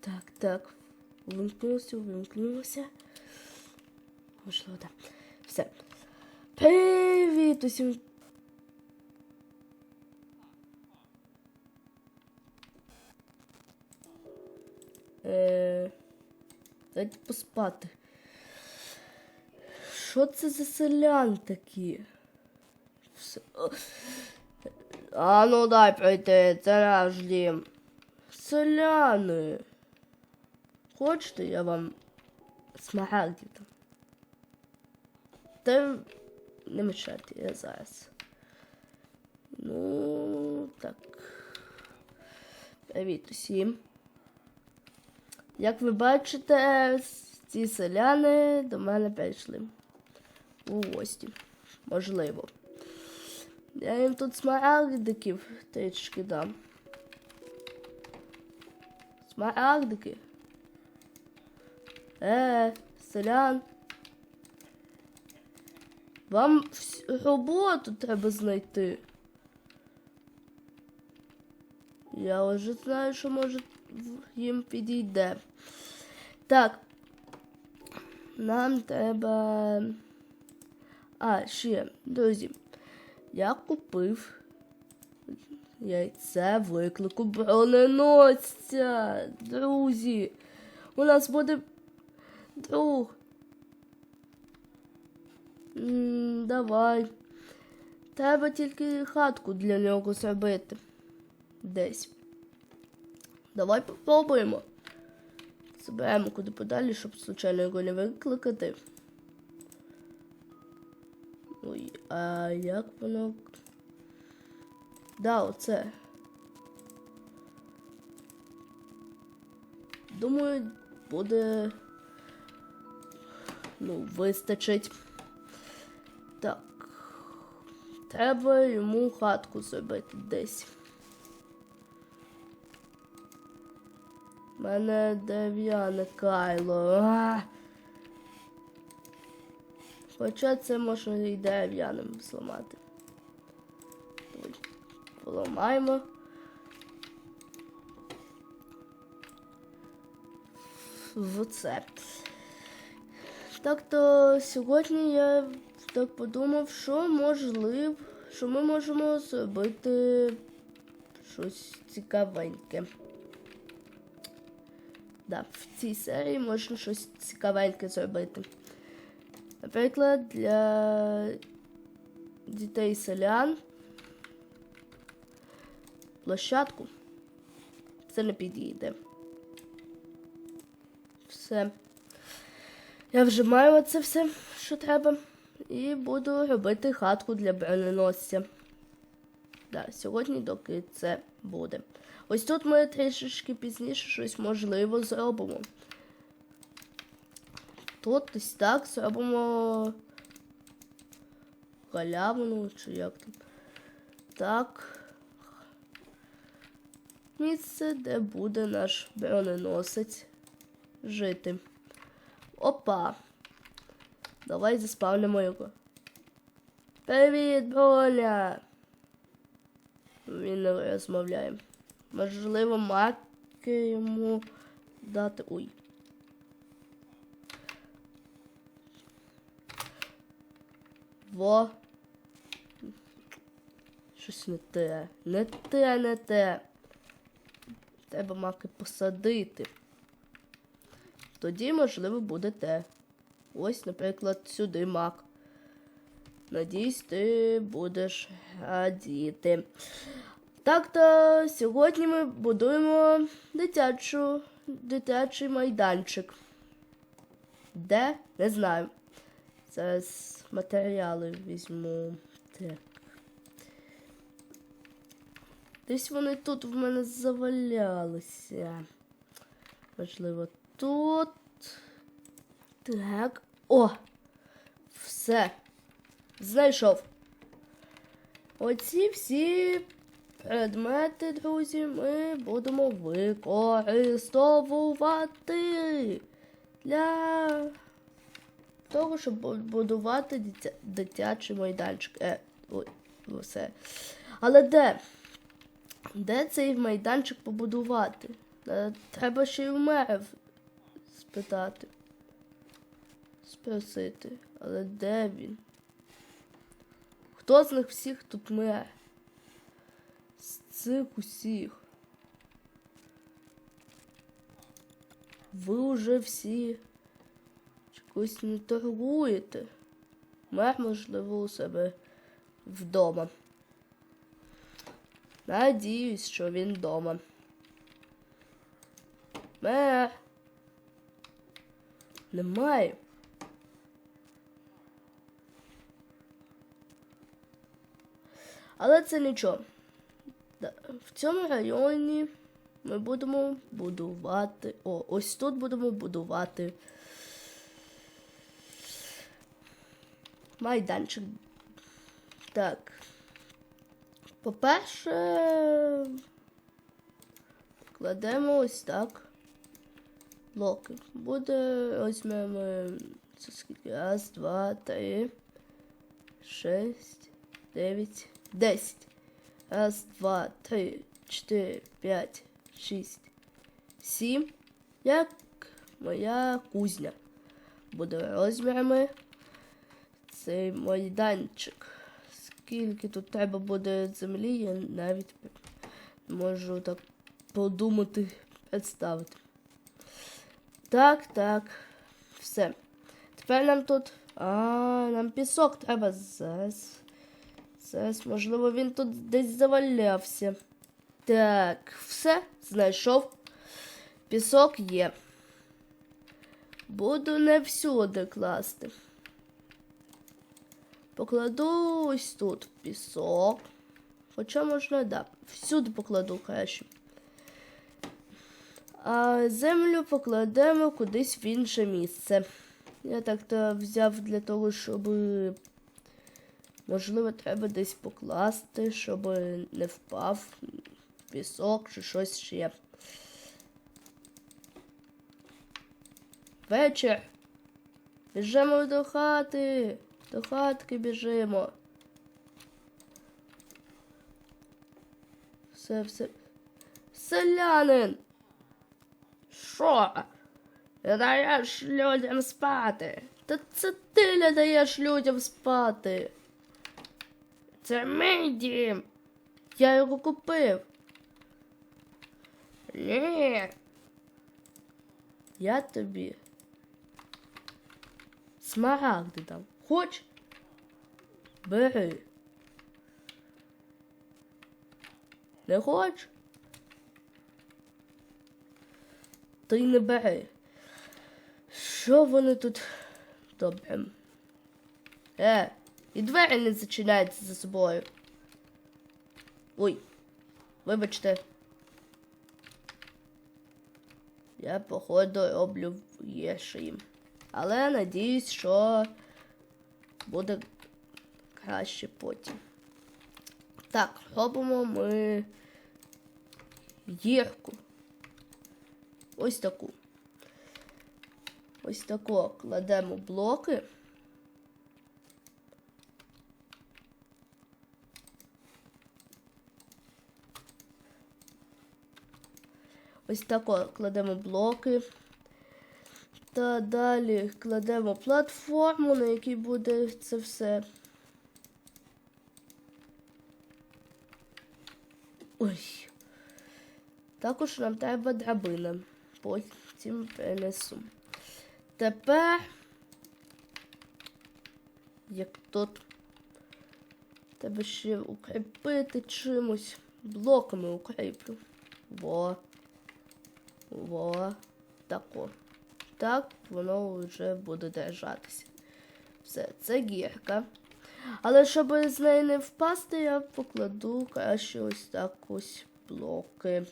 Так, так. Увімкнувся, увімкнувся. Можливо, так. Все. Привіт усім. Е, дайте поспати. Що це за селян такі? Все. А ну дай пройти, це наш дім. Селяни. Хочете, я вам смарагдів там? Та не мешайте, я зараз. Ну, так. Привіт усім. Як ви бачите, ці селяни до мене прийшли у гості. Можливо. Я їм тут смарагдиків трішки дам. Смарагдики. Е, селян. Вам роботу треба знайти. Я вже знаю, що може їм підійде. Так. Нам треба. А, ще, друзі. Я купив яйце виклику броненосця. Друзі. У нас буде друг. М, давай. Треба тільки хатку для нього зробити. Десь. Давай попробуємо. Заберемо куди подалі, щоб случайно його не викликати. Ой, а як воно. Да, оце. Думаю, буде. Ну, вистачить. Так. Треба йому хатку зробити десь. У мене дерев'яне кайло. А! Хоча це можна і дерев'яним зламати. Поламаємо. В це. Так то сьогодні я так подумав, що можливо, що ми можемо зробити щось цікавеньке. Да, в цій серії можна щось цікавеньке зробити. Наприклад, для дітей селян площадку. Це не підійде. Все. Я вже маю це все, що треба. І буду робити хатку для броненосця. Да, сьогодні доки це буде. Ось тут ми трішечки пізніше щось можливо зробимо. Тут ось так зробимо галявину, чи як там. Так. Місце, де буде наш броненосець жити. Опа. Давай заспавнимо його. Привіт, Броня! Він не розмовляє. Можливо, маки йому дати. Ой. Во. Щось не те. Не те, не те. Треба маки посадити. Тоді, можливо, буде те. Ось, наприклад, сюди мак. Надіюсь, ти будеш радіти. Так то сьогодні ми будуємо дитячу, дитячий майданчик. Де? Не знаю. Зараз матеріали візьму. Так. Десь вони тут в мене завалялися. Можливо, тут. Так. О! Все. Знайшов. Оці всі предмети, друзі, ми будемо використовувати для того, щоб будувати дитя... дитячий майданчик. Е, ой, все. Але де? Де цей майданчик побудувати? Е, Треба ще й у мера в- спитати. Спросити. Але де він? Хто з них всіх тут мер? З цих усіх. Ви уже всі чогось не торгуєте. Мер, можливо, у себе вдома. Надіюсь, що він вдома. Мер. Немає. Але це нічого. В цьому районі ми будемо будувати. О, ось тут будемо будувати майданчик. Так. По-перше, кладемо ось так. Блоки. Буде, візьмемо це скільки? Раз, два, три, шесть, дев'ять, десять. Раз, два, три, чотири, п'ять, шість, сім. Як моя кузня. Буде розмірами цей майданчик. Скільки тут треба буде землі, я навіть можу так подумати, представити. Так, так. Все. Тепер нам тут. А, нам пісок треба зараз. Зараз, можливо, він тут десь завалявся. Так, все, знайшов. Пісок є. Буду не всюди класти. Покладу ось тут пісок. Хоча можна, да, всюди покладу краще. А землю покладемо кудись в інше місце. Я так то взяв для того, щоб. Можливо, треба десь покласти, щоб не впав пісок чи щось ще. Вечір. Біжимо до хати. До хатки біжимо. Все, все. Селянин. Що? Не даєш людям спати. Та це ти не даєш людям спати. Це мій дім. Я його купив. Ні. Я тобі. Смарагди дам. Хоч? Бери. Не хоч? То й не бери. Що вони тут добре? Е, і двері не зачиняються за собою. Ой, вибачте. Я, походу, роблю їм. Але надіюсь, що буде краще потім. Так, робимо ми гірку. Ось таку. Ось таку кладемо блоки. Ось тако кладемо блоки. Та далі кладемо платформу, на якій буде це все. Ой. Також нам треба драбина. Потім принесу. Тепер, як тут, треба ще укріпити чимось. Блоками укріплю. Во. Во. Тако. Так воно вже буде держатися. Все, це гірка. Але щоб з неї не впасти, я покладу краще ось так ось блоки.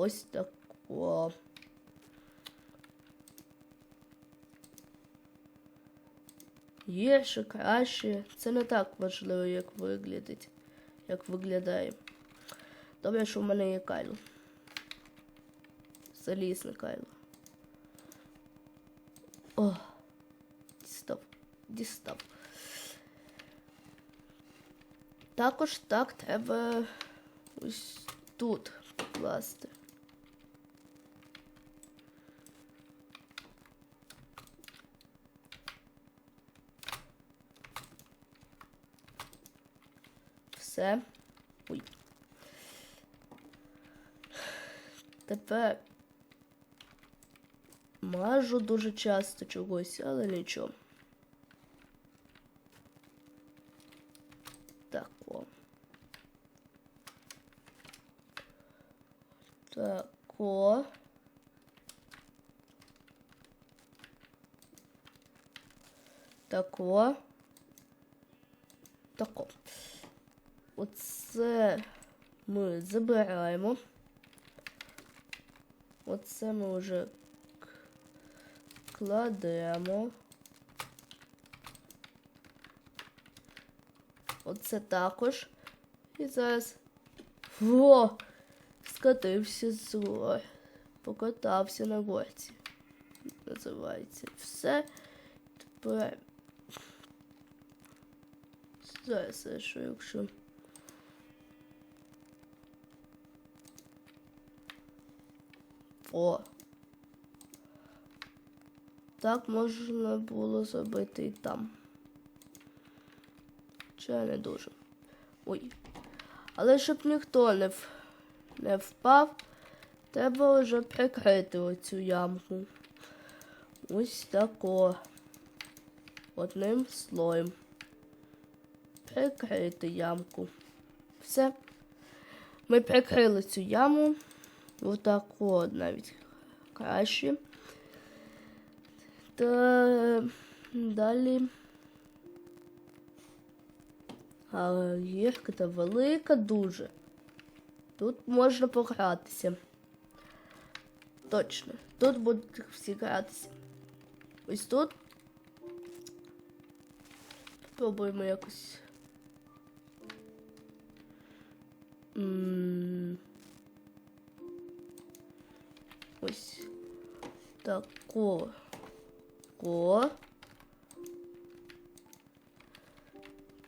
Ось тако. Гірше, краще. Це не так важливо, як виглядить, як виглядає. Добре, що в мене є кайло. Залізне кайло. О, дістав, дістав. Також так треба ось тут класти. Все. Ой. Тепер мажу дуже часто чогось, але нічого. Так, о. Так, о. Так, о. Оце ми забираємо. Оце ми вже кладемо. Оце також. І зараз. Во! Скатився з гор. Покатався на горці. Називається. Все. Тепер. Зараз, що якщо. О. Так можна було зробити і там. Чи не дуже. Ой. Але щоб ніхто не, в... не впав, треба вже прикрити оцю ямку. Ось тако. Одним слоєм. Прикрити ямку. Все. Ми прикрили цю яму. Отако навіть краще. Та далі. А гірка та велика дуже. Тут можна погратися. Точно. Тут будуть всі гратися. Ось тут. Спробуємо якось. М, тако.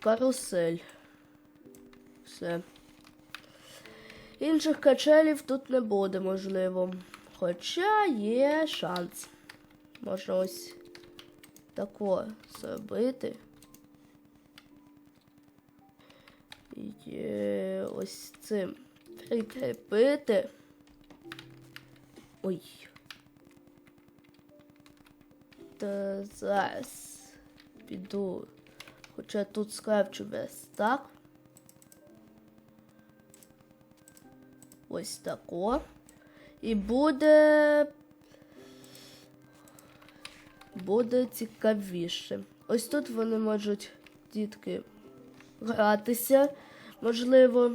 Карусель. Все. Інших качелів тут не буде, можливо. Хоча є шанс. Можна ось тако зробити. Е, ось цим прикріпити. Ой. Зараз піду. Хоча тут весь так. Ось тако. І буде. Буде цікавіше. Ось тут вони можуть, дітки, гратися. Можливо.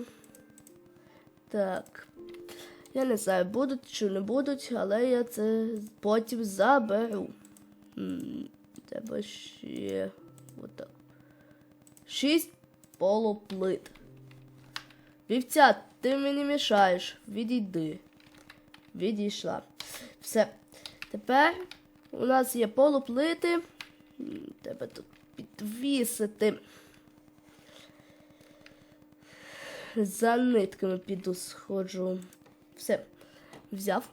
Так. Я не знаю, будуть чи не будуть, але я це потім заберу. Треба ще отак. Шість полуплит. Вівця, ти мені мішаєш. Відійди. Відійшла. Все. Тепер у нас є полуплити. М, Треба тут підвісити. За нитками піду сходжу. Все. Взяв.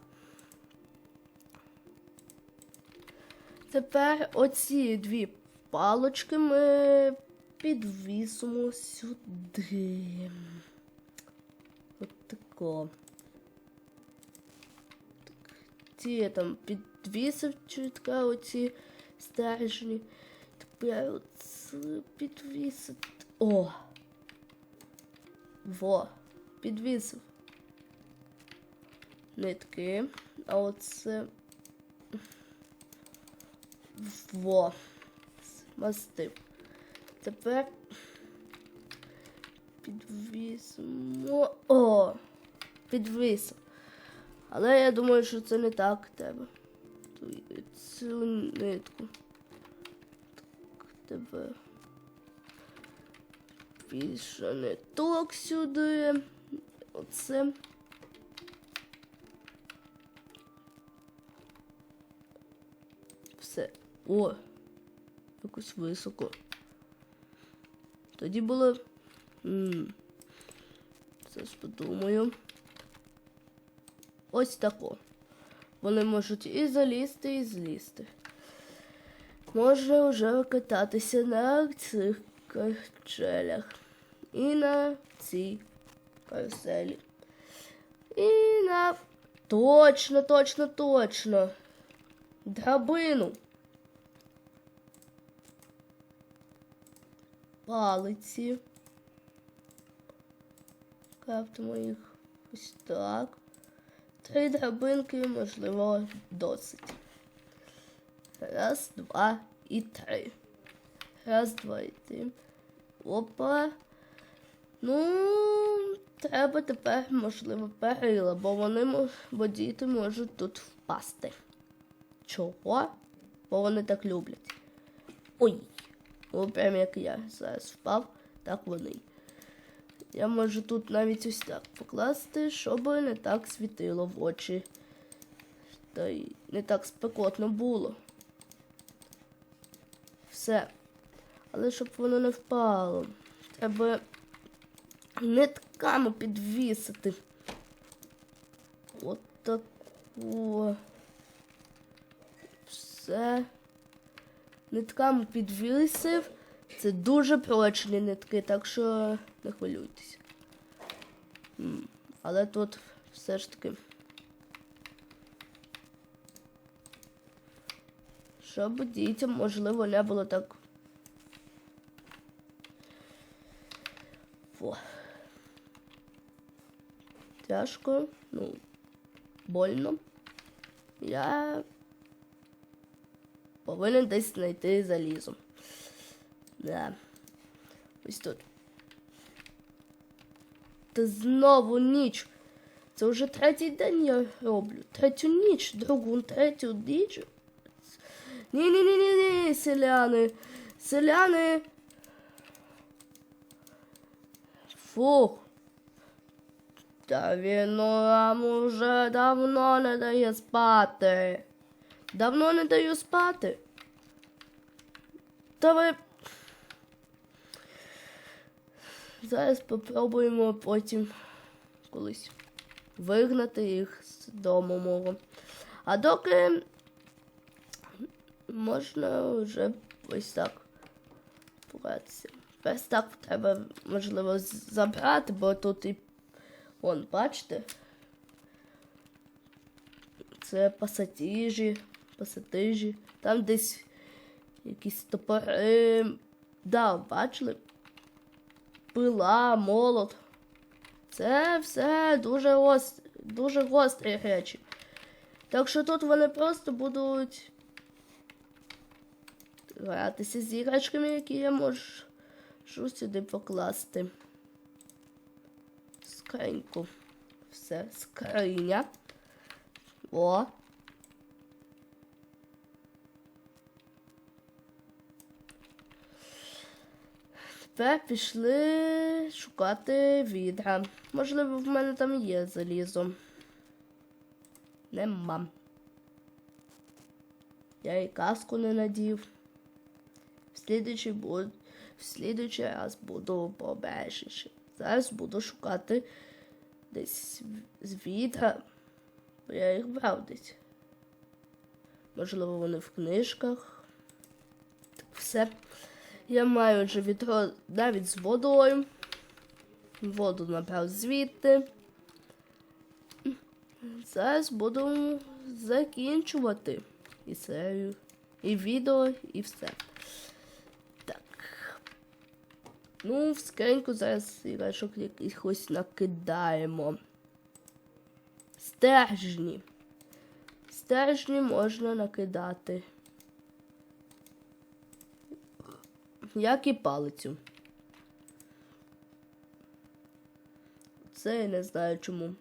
Тепер оці дві палочки ми підвісимо сюди. От тако. Так. Ці я там підвісив чутка оці стержні. Тепер оце підвісити. О! Во, підвісив. Нитки. А оце. Во. Мастив. Тепер підвісимо. О! Підвісив. Але я думаю, що це не так треба. Цю нитку. Так, тепер. Більше ниток сюди. Оце. О! Якось високо. Тоді було. М, Зараз подумаю. ось тако. Вони можуть і залізти, і злізти. Можна вже кататися на цих качелях. І на цій каруселі. І на. Точно, точно, точно. Драбину. Палиці. Крафтимо їх ось так. Три драбинки, можливо, досить. Раз, два і три. Раз, два і три. Опа. Ну, треба тепер, можливо, перила, бо вони бо діти можуть тут впасти. Чого? Бо вони так люблять. Ой. Ну, прям як я зараз впав, так вони. Я можу тут навіть ось так покласти, щоб не так світило в очі. Та й не так спекотно було. Все. Але щоб воно не впало. Треба нитками підвісити. От тако. Все. Нитками підвісив. Це дуже прочні нитки, так що не хвилюйтесь. Але тут все ж таки. Щоб дітям, можливо, не було так. Во. Тяжко, ну, больно. Я повинен десь знайти залізо. Да. Ось тут. Та знову ніч. Це вже третій день я роблю. Третю ніч, другу, третю ніч. Ні, ні, ні, ні, ні, селяни. Селяни. Фух. Та він нам уже давно не дає спати. Давно не даю спати. Та. Зараз попробуємо потім колись вигнати їх з дому мого. А доки можна вже ось так поратися. Ось так треба, можливо, забрати, бо тут і вон, бачите? Це пасатіжі, пасатижі, там десь якісь топори. Да, бачили? Пила, молот. Це все дуже гостр, дуже гострі речі. Так що тут вони просто будуть гратися з іграшками, які я можу сюди покласти. Скриньку. Все, скриня. О. Тепер пішли шукати відра. Можливо, в мене там є залізо. Нема. Я і каску не надів. В слідуючий, буд... в слідуючий раз буду пообережніше. Зараз буду шукати десь з відра. Бо я їх брав десь. Можливо, вони в книжках. Так, все. Я маю вже відро навіть з водою. Воду набрав звідти. Зараз буду закінчувати і серію, і відео, і все. Так. Ну, в скриньку зараз іграшок якихось накидаємо. Стержні. Стержні можна накидати. Як і палицю. Це я не знаю чому.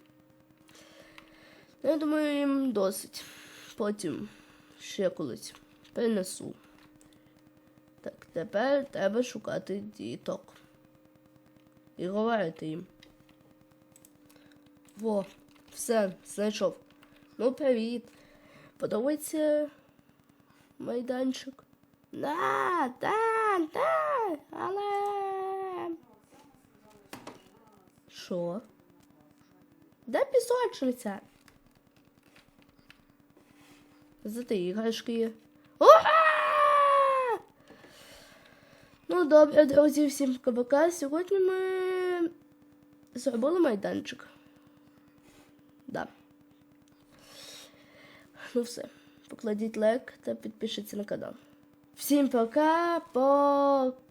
Я думаю, їм досить. Потім ще колись принесу. Так, тепер треба шукати діток. І говорити їм. Во, все, знайшов. Ну, привіт. Подобається майданчик? Да, да, да, але. Що? Де пісочниця? Зате іграшки! Ну, добре, друзі, всім пока. Сьогодні ми зробили майданчик. Да. Ну все. Покладіть лайк та підпишіться на канал. Всім пока, пока.